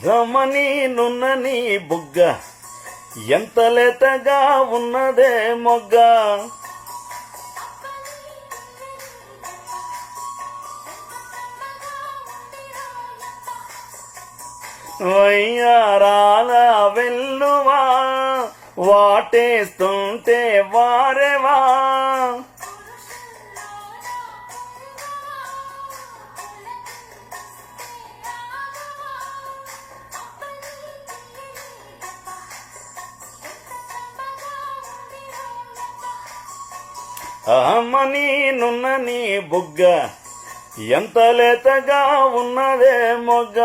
రమణి నున్నని బుగ్గ ఎంత లేతగా ఉన్నదే మొగ్గ? వయ్యారాల వెల్లువా వాటేస్తుంటే వారెవా? హమ్మని నున్న నీ బుగ్గ ఎంత లేతగా ఉన్నదే మొగ్గ.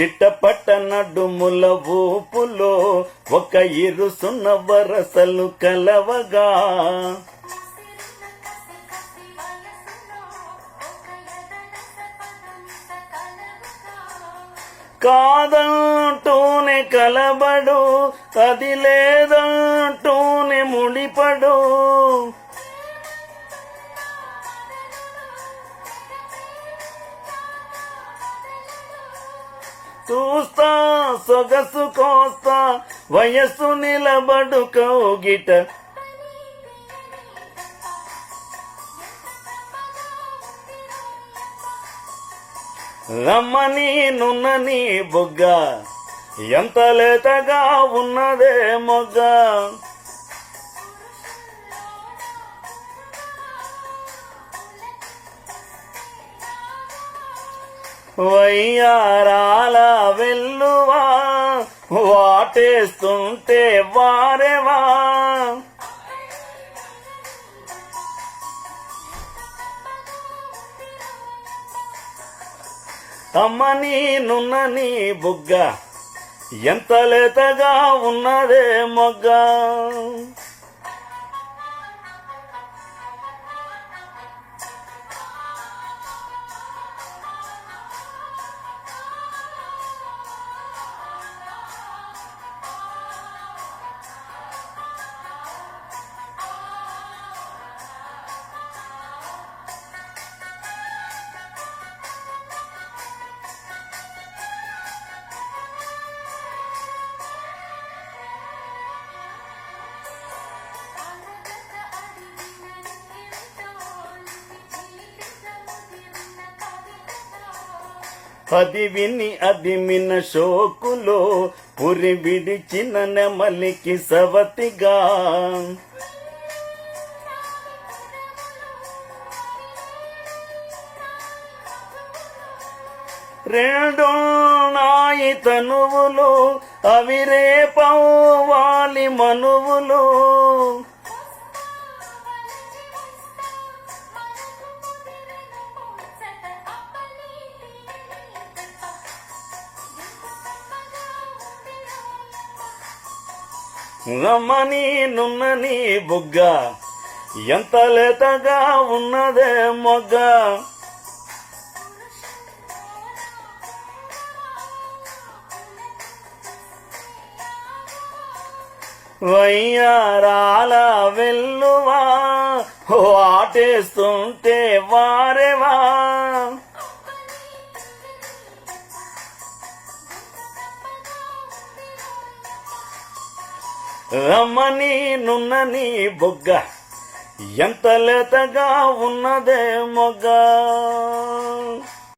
చిట్టపట్ట నడుముల ఊపులో ఒక ఇరుసున్న వరసలు కలవగా. కాదంటూనే కలబడు అది లేదంటూనే ముడిపడు. చూస్తా సొగసు కోస్తా వయస్సు నిలబడు కౌగిట రమ్మని నున్నని బుగ్గ ఎంత లేతగా ఉన్నదే మొగ్గ. వయ్యారాల తెస్తుంటే వారెవా? తమ్మని నున్నని బుగ్గ ఎంత లేతగా ఉన్నదే మొగ్గ? అది విని అది మిన షోకులో పురి విడిచిన నెమలికి సవతిగా. రెండు నాయి తనువులు అవిరే పౌవాలి మనువులు. రమ్మని నున్నని బుగ్గ. ఎంత లేతగా ఉన్నదే మొగ్గ. వయ్యారాల వెల్లువా ఆటేస్తుంటే వారెవా. రమ్మని నున్నని బొగ్గ. ఎంత లేతగా ఉన్నదే మొగ్గ.